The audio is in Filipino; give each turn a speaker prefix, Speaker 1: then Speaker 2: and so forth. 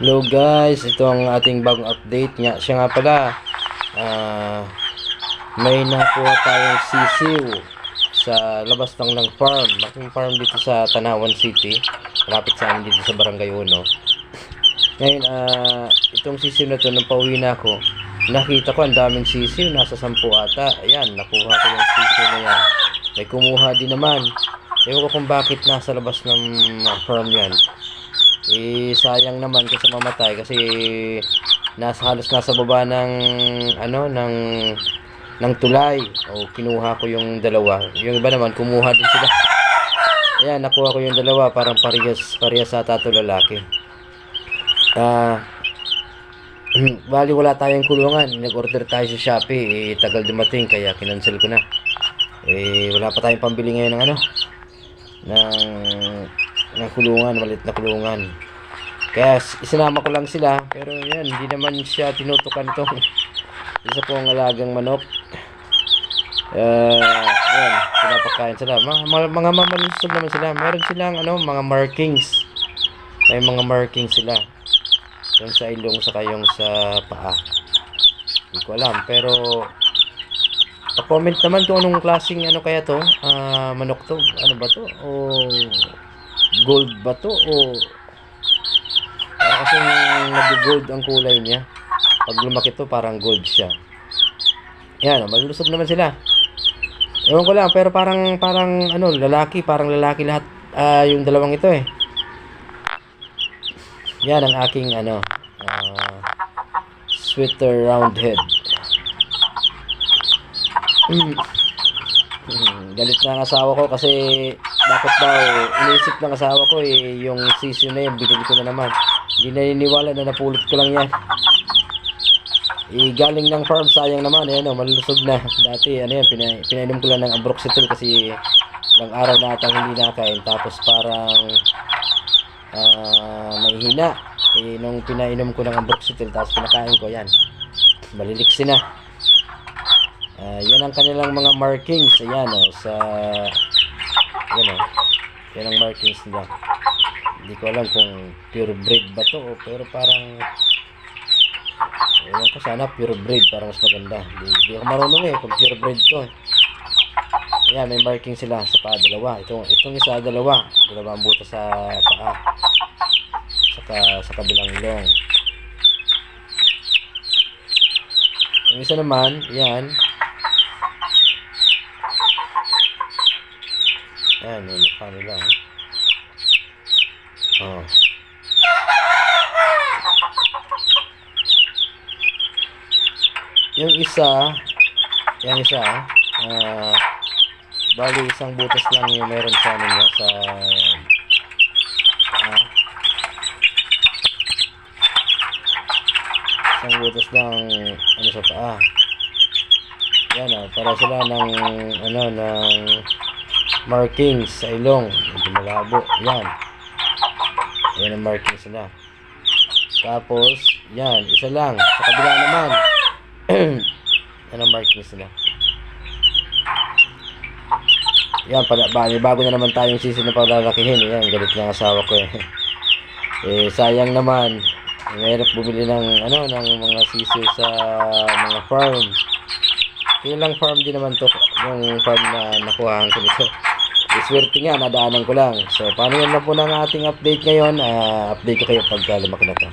Speaker 1: Hello guys, ito ang ating bagong update nga. Siya nga pala, ah, may nakuha tayong sisiw sa labas lang ng farm. Malaking farm dito sa Tanawan City. Malapit sa amin dito sa Barangay Uno. Ngayon, ah, itong sisiw na to, nung pauwi na ako, nakita ko ang daming sisiw, nasa sampu ata. Ayan, nakuha ko yung sisiw na yan. May kumuha din naman. Ewan ko kung bakit nasa labas ng ah, farm yan. Eh, sayang naman kasi mamatay kasi nasa halos nasa baba ng ano ng ng tulay. O kinuha ko yung dalawa. Yung iba naman kumuha din sila. Ayan nakuha ko yung dalawa. Parang parehas parehas sa tato lalaki. Ah bali wala tayong kulungan. Nag-order tayo sa Shopee. Eh, tagal dumating kaya kinancel ko na. Eh wala pa tayong pambili ngayon ng ano? Ng ng kulungan, malit na kulungan. Kaya isinama ko lang sila, pero yan, hindi naman siya tinutukan itong isa pong alagang manok. Uh, yan, pinapakain sila. Mga, mga, mga mamalusog naman sila. Meron silang ano, mga markings. May mga markings sila. Yung sa ilong, saka yung sa paa. Hindi ko alam, pero pa-comment naman kung anong klaseng ano kaya to, ah, manok to, ano ba to, o gold ba to, o parang kasing nag-gold ang kulay niya. Pag lumaki to, parang gold siya. Yan, malulusog naman sila. Ewan ko lang, pero parang, parang, ano, lalaki, parang lalaki lahat, ah, yung dalawang ito eh. Yan ang aking, ano, ah, sweater round head. Mm. Galit na ang asawa ko kasi dapat daw iniisip ng asawa ko eh yung sisyo na yun binili ko na naman. Hindi naniniwala na napulot ko lang yan. Eh, galing ng farm sayang naman eh, ano, malulusog na. Dati ano yan pina, pinainom ko lang ng ambroxetil kasi ilang araw na atang hindi nakain. Tapos parang ah may hina. Eh nung pinainom ko ng ambroxetil tapos pinakain ko yan. Maliliksi na. Ah, yan ang kanilang mga markings. Ayan oh, sa yan oh. Yan ang markings nila. Hindi ko alam kung pure breed ba to o pero parang Ewan ko sana pure breed para mas maganda. Di, di ako marunong eh kung pure breed to. Ayan, may marking sila sa paa dalawa. Itong, itong isa dalawa. Dalawa ang buto sa paa. Saka sa kabilang ilong. Yung isa naman, yan, Ayan, yung mukha nila. Oh. oh. Yung isa, yung isa, ah, bali isang butas lang yung meron sa ano niya, sa, ah, isang butas lang, ano sa paa. Yan ah, para sila ng, ano, ng, markings sa ilong. Medyo malabo. Yan. Yan ang markings nila. Tapos, yan. Isa lang. Sa kabila naman. yan ang markings nila. Yan. Para, ba, bago na naman tayong season na palalakihin. Yan. Galit na asawa ko eh. eh sayang naman. Mahirap bumili ng ano ng mga sisiw sa mga farm. Ilang farm din naman to, yung farm na nakuhaan ko nito. Iswerte nga, nadaanan ko lang. So, paano yan na po ng ating update ngayon? Ah, update ko kayo pag lumaki na to.